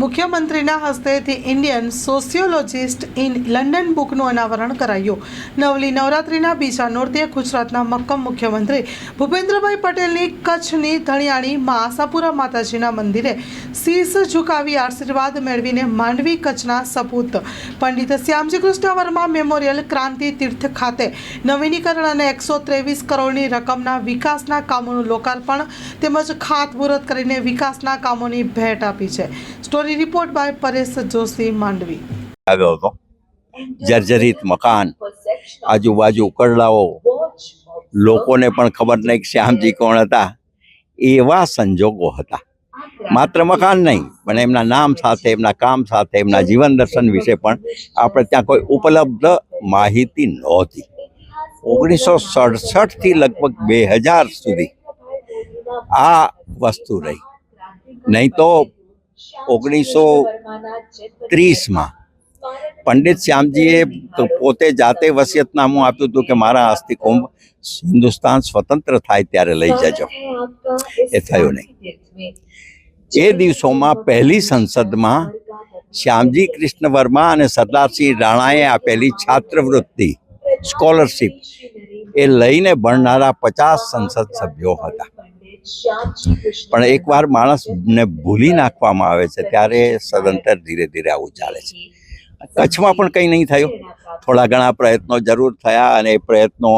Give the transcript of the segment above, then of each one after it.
મુખ્યમંત્રીના હસ્તેથી Indian sociologist in London બુકનું અનાવરણ કરાયું. નવલી નવરાત્રિના બીજા નોરતે ગુજરાતના મક્કમ મુખ્યમંત્રી ભૂપેન્દ્રભાઈ પટેલની કચ્છની ધણિયાણી મા આશાપુરા માતાજીના મંદિરે શીશ ઝુકાવી આશીર્વાદ મેળવીને માંડવી કચ્છના સપૂત. પંડિત શ્યામજી કૃષ્ણ વર્મા મેમોરિયલ ક્રાંતિ તીર્થ ખાતે નવીનીકરણ અને એકસો ત્રેવીસ કરોડની રકમના વિકાસના કામોનું લોકાર્પણ તેમજ ખાતમુહૂર્ત કરીને વિકાસના કામોની ભેટ આપી છે. Story report by Paresh Joshi Mandvi. આવ્યો હતો. જર્જરિત મકાન, આજુબાજુ ઉકરડાઓ લોકોને પણ ખબર નહીં કે શ્યામજી કોણ હતા. એવા સંજોગો હતા. માત્ર મકાન નહીં, પણ એમના નામ સાથે, એમના કામ સાથે, એમના જીવન દર્શન વિશે પણ આપણે ત્યાં કોઈ ઉપલબ્ધ માહિતી નહોતી. ઓગણીસો સડસઠથી લગભગ બે હજાર સુધી આ વસ્તુ રહી. નહીં તો ઓગણીસો ત્રીસમાં પંડિત શ્યામજીએ પોતે જાતે વસિયતનામું આપ્યું હતું કે મારા અસ્થિકુંભ હિન્દુસ્તાન સ્વતંત્ર થાય ત્યારે લઈ જજો. એ થયું નહીં. એ દિવસોમાં પહેલી સંસદમાં શ્યામજી કૃષ્ણ વર્મા અને સરદારસિંહ રાણાએ આપેલી છાત્રવૃત્તિ સ્કોલરશિપ એ લઈને ભણનારા પચાસ સંસદ સભ્યો હતા. પણ એકવાર માણસને ભૂલી નાખવામાં આવે છે ત્યારે સદંતર ધીરે ધીરે આવું ચાલે છે. કચ્છમાં પણ કંઈ નહીં થયું. થોડા ઘણા પ્રયત્નો જરૂર થયા અને એ પ્રયત્નો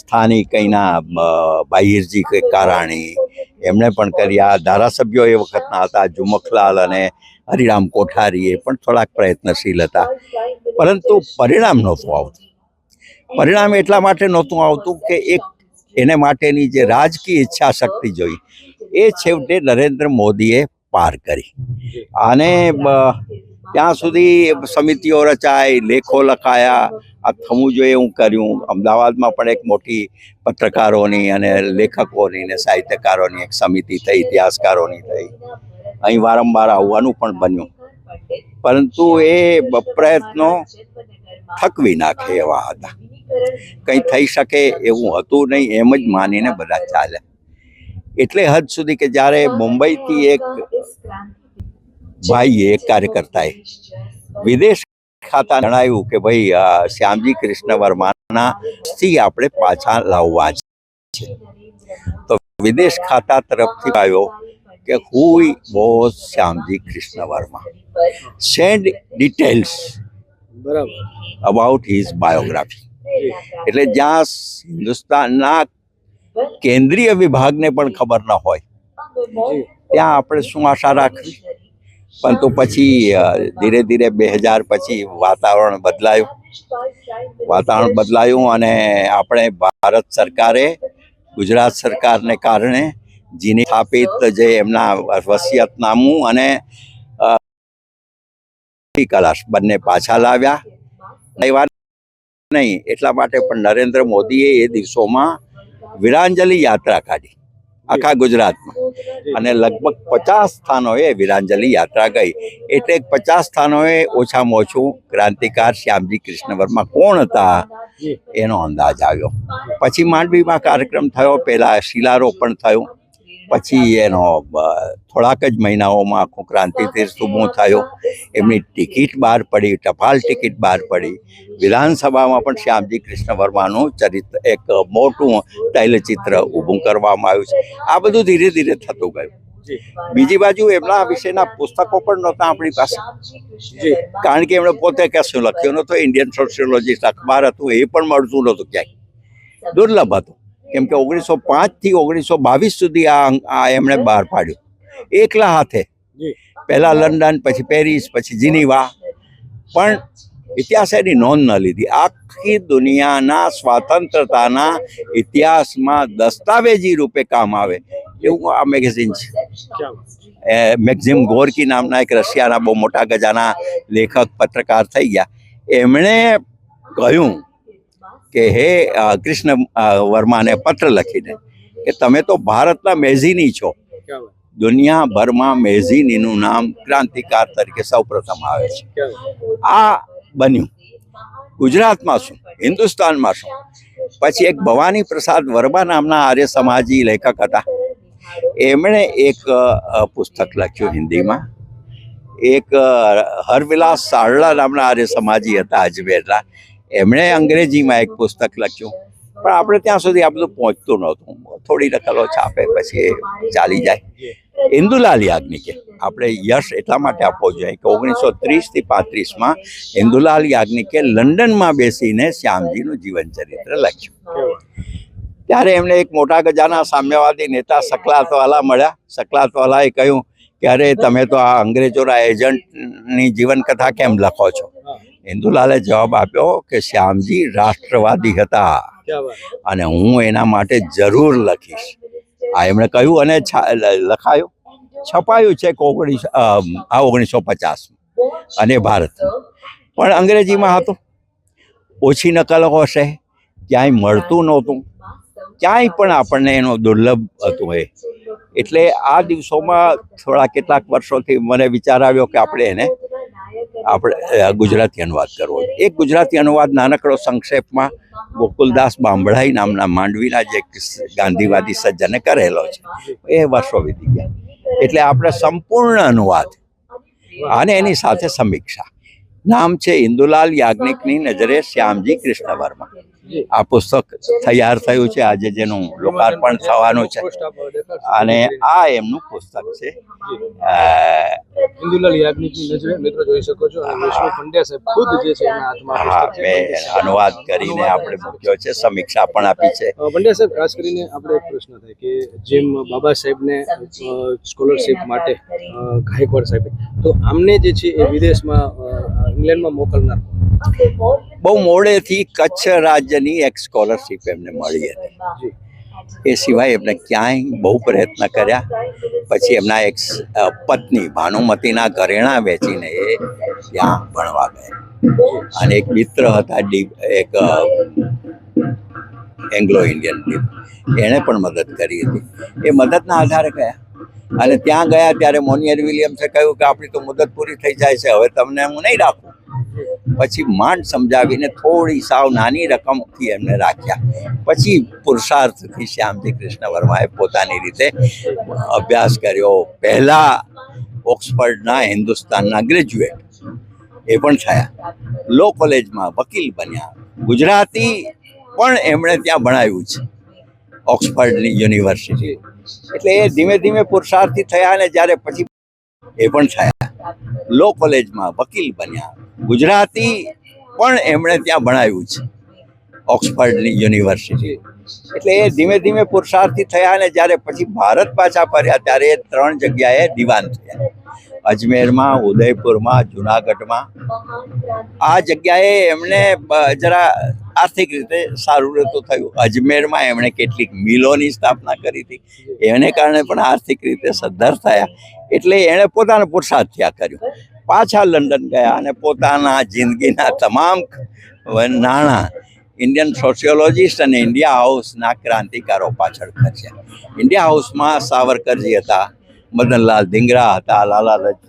સ્થાનિક અહીંના બાહિરજી કે કારાણી એમણે પણ કર્યા. ધારાસભ્યો એ વખતના હતા જુમખલાલ અને હરિરામ કોઠારી એ પણ થોડાક પ્રયત્નશીલ હતા. પરંતુ પરિણામ નહોતું આવતું. પરિણામ એટલા માટે નહોતું આવતું કે એક એને માટેની જે રાજકીય ઈચ્છા શક્તિ જોઈ, એ છેવટે નરેન્દ્ર મોદીએ પાર કરી. અને ત્યાં સુધી સમિતિઓ રચાઈ, લેખો લખાયા, આ થવું જોઈએ હું કર્યું. અમદાવાદમાં પણ એક મોટી પત્રકારોની અને લેખકોની ને સાહિત્યકારોની એક સમિતિ થઈ, ઇતિહાસકારોની થઈ. અહીં વારંવાર આવવાનું પણ બન્યું. પરંતુ એ પ્રયત્નો થકવી નાખે એવા હતા. કંઈ થઈ શકે એવું હતું નહીં એમ જ માનીને બધા ચાલ્યા એટલે હદ સુધી કે જ્યારે મુંબઈથી એક ભાઈએ એક કાર્યકર્તાએ વિદેશ ખાતા જણાવ્યું કે ભાઈ શ્યામજી કૃષ્ણ વર્માના થી આપણે પાછા લાવવા છે. તો વિદેશ ખાતા તરફથી આવ્યો કે હુઈ boss Shyamji Krishna Varma send details બરાબર. અબાઉટ હિઝ બાયોગ્રાફી એટલે જ્યાં હિન્દુસ્તાનના કેન્દ્રીય વિભાગને પણ ખબર ન હોય, ત્યાં આપણે શું આશા રાખવી? પરંતુ પછી ધીરે ધીરે બે હજાર પછી વાતાવરણ બદલાયું. વાતાવરણ બદલાયું અને આપણે ભારત સરકારે, ગુજરાત સરકારને કારણે જીની સ્થાપિત જે એમના વસિયતનામું અને કલાશ બંને પાછા લાવ્યા. નહીં એટલા માટે પણ નરેન્દ્ર મોદીએ એ દિવસોમાં વિરાંજલિ યાત્રા કાઢી આખા ગુજરાતમાં. અને લગભગ પચાસ સ્થાનોએ વીરાંજલિ યાત્રા ગઈ. એટલે પચાસ સ્થાનોએ ઓછામાં ઓછું ક્રાંતિકાર શ્યામજી કૃષ્ણ વર્મા કોણ હતા એનો અંદાજ આવ્યો. પછી માંડવીમાં કાર્યક્રમ થયો પહેલાં શિલારોપણ થયું. પછી એનો થોડાક જ મહિનાઓમાં આખું ક્રાંતિ તીર્થ થયું. એમની ટિકિટ બહાર પડી ટપાલ ટિકિટ બહાર પડી. વિધાનસભામાં પણ શ્યામજી કૃષ્ણ વર્માનું ચરિત્ર એક મોટું તૈલચિત્ર ઊભું કરવામાં આવ્યું છે. આ બધું ધીરે ધીરે થતું ગયું. બીજી બાજુ એમના વિશેના પુસ્તકો પણ નહોતા આપણી પાસે. કારણ કે એમણે પોતે કશું લખ્યું નહોતું. ઇન્ડિયન સોશિયોલોજીસ્ટ અખબાર હતું એ પણ મળતું નહોતું ક્યાંય. દુર્લભ હતું. કેમ કે ઓગણીસો પાંચથી ઓગણીસો બાવીસ સુધી આ એમણે બહાર પાડ્યું. એકલા હાથે. પહેલાં લંડન પછી પેરિસ પછી જીનીવા. પણ ઇતિહાસ એની નોંધ ન લીધી. આખી દુનિયાના સ્વાતંત્રતાના ઇતિહાસમાં દસ્તાવેજી રૂપે કામ આવે. એવું આ મેગેઝિન છે. મેક્ઝિમ ગોરકી નામના એક રશિયાના બહુ મોટા ગજાના લેખક પત્રકાર થઈ ગયા. એમણે કહ્યું કે હે કૃષ્ણ વર્માને પત્ર લખીને કે તમે તો ભારતના મેઝિની છો. દુનિયાભરમાં મેઝિનીનું નામ ક્રાંતિકાર તરીકે સૌપ્રથમ આવે છે. આ બન્યું. ગુજરાતમાં શું? હિન્દુસ્તાનમાં શું? પછી એક ભવાની પ્રસાદ વર્મા નામના આર્ય સમાજી લેખક હતા. એમણે એક પુસ્તક લખ્યું હિન્દીમાં. એક હરવિલાસ સારળા નામના આર્ય સમાજી હતા અજમેરના. એમણે અંગ્રેજીમાં એક પુસ્તક લખ્યું. પણ આપણે ત્યાં સુધી આ બધું પહોંચતું નહોતું. થોડી નકલો છાપે પછી ચાલી જાય. ઇન્દુલાલ યાજ્ઞિકે આપણે યશ એટલા માટે આપવો જોઈએ કે ઓગણીસો ત્રીસથી પાંત્રીસમાં ઇન્દુલાલ યાજ્ઞિકે લંડનમાં બેસીને શ્યામજીનું જીવન ચરિત્ર લખ્યું. ત્યારે એમને એક મોટા ગજાના સામ્યવાદી નેતા સકલાતવાલા મળ્યા. સકલાતવાલાએ કહ્યું કે અરે તમે તો આ અંગ્રેજોના એજન્ટની જીવનકથા કેમ લખો છો? ઇન્દુલાલે જવાબ આપ્યો કે શ્યામજી રાષ્ટ્રવાદી હતા. અને હું એના માટે જરૂર લખીશ. આ એમણે કહ્યું અને લખાયું. છપાયું છે ઓગણીસ આ ઓગણીસો પચાસમાં અને ભારત. પણ અંગ્રેજીમાં હતું. ઓછી નકલો હશે. ક્યાંય મળતું નહોતું. ક્યાંય પણ આપણને એનો દુર્લભ હતું એ. એટલે આ દિવસોમાં થોડા કેટલાક વર્ષોથી મને વિચાર આવ્યો કે આપણે એને આપણે ગુજરાતી અનુવાદ કરવો એક ગુજરાતી અનુવાદ નાનકડો સંક્ષેપમાં ગોકુલદાસ બાંભળાઈ નામના માંડવીના જે ગાંધીવાદી સજ્જને કરેલો છે. એ વર્ષો વીતી ગયા. એટલે આપણે સંપૂર્ણ અનુવાદ અને એની સાથે સમીક્ષા. નામ છે ઇન્દુલાલ યાજ્ઞિકની નજરે શ્યામજી કૃષ્ણ વર્મા આ પુસ્તક તૈયાર થયું છે આજે જેનું લોકાર્પણ થવાનું છે? અને આ એમનું પુસ્તક છે ઇન્દુલાલ યાજ્ઞિકની નજરે મિત્રો જોઈ શકો છો અને વિષ્ણુ પંડ્યા સાહેબ ખુદ જે છે એના હાથમાં પુસ્તક છે. અનુવાદ કરીને આપણે મૂક્યો છે સમીક્ષા પણ આપી છે પંડ્યા સાહેબ ખાસ કરીને આપણે એક પ્રશ્ન થાય કે જેમ બાબા સાહેબને સ્કોલરશિપ માટે ગાયકવાડ સાહેબ તો આમને જે છે એ વિદેશમાં ઇંગ્લેન્ડમાં મોકલનાર? બહુ મોડેથી કચ્છ રાજ્યની એક સ્કોલરશીપ એમને મળી હતી. એ સિવાય એમને ક્યાંય બહુ પ્રયત્ન કર્યા. પછી એમના એક પત્ની ભાનુમતીના ઘરેણા વેચીને એ ત્યાં ભણવા ગયા અને એક મિત્ર હતા ડી, એક એંગ્લો ઇન્ડિયન ડીપ એણે પણ મદદ કરી હતી. એ મદદના આધારે ગયા. અને ત્યાં ગયા ત્યારે મોનિયર વિલિયમ્સે કહ્યું કે આપણી તો મુદત પૂરી થઈ જાય છે, હવે તમને હું નહીં રાખું. પછી માંડ સમજાવીને થોડી સાવ નાની રકમથી એમને રાખ્યા. પછી પુરુષાર્થથી શ્યામજી કૃષ્ણ વર્માએ પોતાની રીતે અભ્યાસ કર્યો. પહેલા ઓક્સફર્ડના, હિન્દુસ્તાનના ગ્રેજ્યુએટ. એ પણ થયા. લો કોલેજમાં વકીલ બન્યા. ગુજરાતી પણ એમણે ત્યાં ભણાવ્યું છે. ઓક્સફર્ડની યુનિવર્સિટી. એટલે એ ધીમે ધીમે પુરુષાર્થી થયા અને જ્યારે પછી એ પણ થયા. લો કોલેજમાં વકીલ બન્યા. ગુજરાતી પણ એમણે ત્યાં ભણાવ્યું છે. ઓક્સફર્ડની યુનિવર્સિટી. એટલે એ ધીમે ધીમે પુરુષાર્થી થયા અને જ્યારે પછી ભારત પાછા ફર્યા ત્યારે એ ત્રણ જગ્યાએ દિવાન થયા. અજમેરમાં, ઉદયપુરમાં, જુનાગઢમાં. આ જગ્યાએ એમણે જરા આર્થિક રીતે સારું રહેતું થયું. અજમેરમાં એમણે કેટલીક મિલોની સ્થાપના કરી હતી. એને કારણે પણ આર્થિક રીતે સદ્ધર થયા. એટલે એણે પોતાનો પુરુષાર્થ ત્યાં કર્યો. પાછા લંડન ગયા અને પોતાના જિંદગીના તમામ નાણાં ઇન્ડિયન સોશિયોલોજીસ્ટ અને ઇન્ડિયા હાઉસના ક્રાંતિકારો પાછળ ખર્ચ્યા ઇન્ડિયા હાઉસમાં સાવરકરજી હતા, મદનલાલ ધીંગરા હતા, લાલા લજ,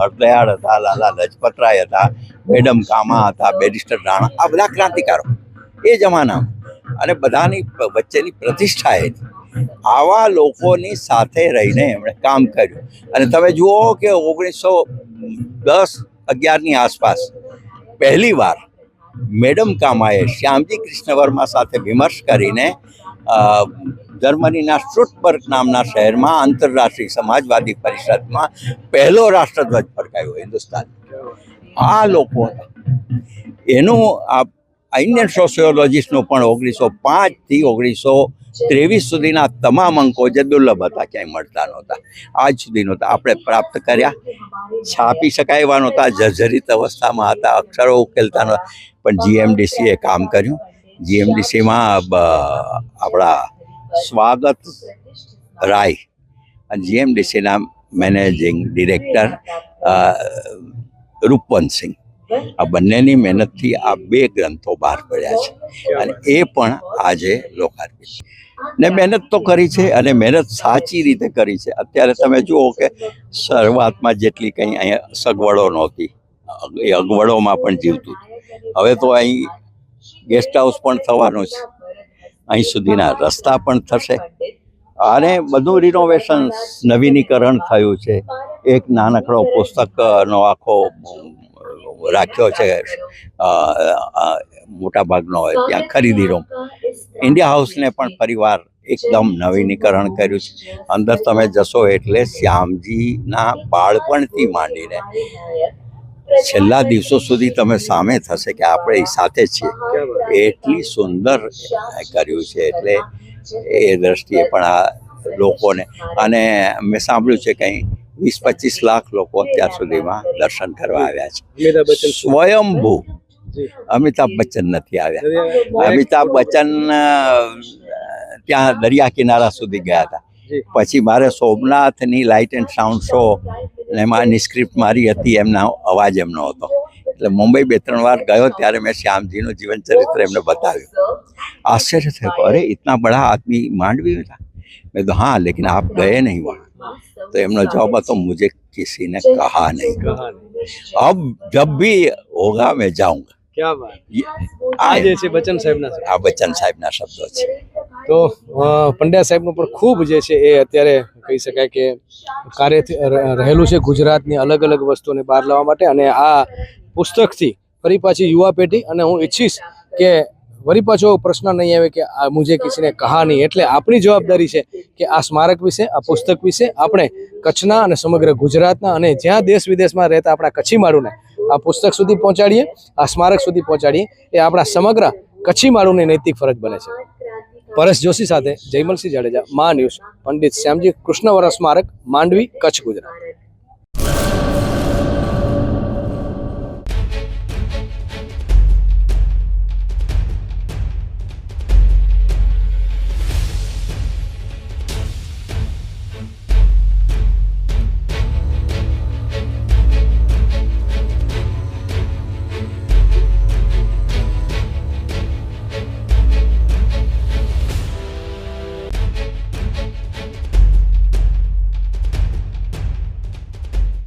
હરદયાળ હતા, લાલા લજપતરાય હતા, મેડમ કામા હતા, બેરિસ્ટર રાણા, આ બધા ક્રાંતિકારો. એ જમાનામાં. અને બધાની વચ્ચેની પ્રતિષ્ઠા એની આવા લોકોની સાથે રહીને એમણે કામ કર્યું. અને તમે જુઓ કે ઓગણીસો દસ અગિયારની આસપાસ પહેલી વાર મેડમ કામાએ શ્યામજી કૃષ્ણ વર્મા સાથે વિમર્શ કરીને જર્મનીના સ્ટ્રુટબર્ગ નામના શહેરમાં આંતરરાષ્ટ્રીય સમાજવાદી પરિષદમાં પહેલો રાષ્ટ્રધ્વજ ફરકાયો હિન્દુસ્તાન. આ લોકો એનું આ આ ઇન્ડિયન સોશિયોલોજીસ્ટનું પણ ઓગણીસો પાંચથી ઓગણીસો ત્રેવીસ સુધીના તમામ અંકો જે દુર્લભ હતા, ક્યાંય મળતા નહોતા. આજ સુધી નહોતા. આપણે પ્રાપ્ત કર્યા. છાપી શકાય એવા નહોતા. જર્જરિત અવસ્થામાં હતા. અક્ષરો ઉકેલતા નહોતા. પણ જીએમડીસીએ કામ કર્યું. જીએમડીસીમાં આપણા સ્વાગત રાય અને જીએમડીસીના મેનેજિંગ ડિરેક્ટર રૂપવંતસિંહ આ બંનેની મહેનતથી આ બે ગ્રંથો બહાર પડ્યા છે. અને એ પણ આજે લોકાર્પિત. ને મહેનત તો કરી છે અને મહેનત સાચી રીતે કરી છે. અત્યારે તમે જુઓ કે શરૂઆતમાં જેટલી કંઈ અહીંયા સગવડો નહોતી. એ અગવડોમાં પણ જીવતું હવે તો અહીં ગેસ્ટ હાઉસ પણ થવાનું છે. અહીં સુધીના રસ્તા પણ થશે. અને બધું રિનોવેશન નવીનીકરણ થયું છે. એક નાનકડો પુસ્તકનો આખો રાખ્યો છે મોટાભાગનો ત્યાં ખરીદી રૂમ. ઇન્ડિયા હાઉસને પણ પરિવાર એકદમ નવીનીકરણ કર્યું છે. અંદર તમે જશો એટલે શ્યામજીના બાળપણથી માંડીને છેલ્લા દિવસો સુધી તમે સામે થશે કે આપણે સાથે છીએ. એટલી સુંદર કર્યું છે એટલે એ દ્રષ્ટિએ પણ આ લોકોને, અને મેં સાંભળ્યું છે કંઈ वीस पच्चीस लाख लोग अत्यार दर्शन करने आया स्वयंभू अमिताभ बच्चन नहीं आया अमिताभ बच्चन त्या दरिया किनारा सुधी गया था पी मारे सोमनाथ नी light and sound show script मारी थी एम अवाज एम मुंबई बे त्रार गयो तरह मैं श्याम जी जीवन चरित्र एमने बताव आश्चर्य थे अरे इतना बड़ा आदमी मांडवी था मैं तो हाँ लेकिन आप गए नहीं वहाँ तो इन्होंने जवाब तो मुझे किसी ने कहा नहीं अब जब भी होगा मैं જાઉંગા. क्या बात આ જે છે બચન સાહેબના આ બચન સાહેબના શબ્દો છે. તો પંડ્યા સાહેબનું પણ ખૂબ જે છે એ અત્યારે કહી શકાય કે કાર્ય રહેલું છે ગુજરાતની અલગ અલગ વસ્તુને બહાર લાવવા માટે. અને આ પુસ્તકથી ફરી પાછી યુવા પેઢી અને હું ઈચ્છીશ કે વળી પાછો પ્રશ્ન નહીં આવે કે આ મુજે કિસીને કહા નહીં એટલે આપણી જવાબદારી છે કે આ સ્મારક વિશે, આ પુસ્તક વિશે આપણે કચ્છના અને સમગ્ર ગુજરાતના અને જ્યાં દેશ વિદેશમાં રહેતા આપણા કચ્છી માળુને આ પુસ્તક સુધી પહોંચાડીએ, આ સ્મારક સુધી પહોંચાડીએ, એ આપણા સમગ્ર કચ્છી માળુની નૈતિક ફરજ બને છે. પરેશ જોશી સાથે જયમલસિંહ જાડેજા, મા ન્યૂઝ, પંડિત શ્યામજી કૃષ્ણવર સ્મારક, માંડવી, કચ્છ, ગુજરાત.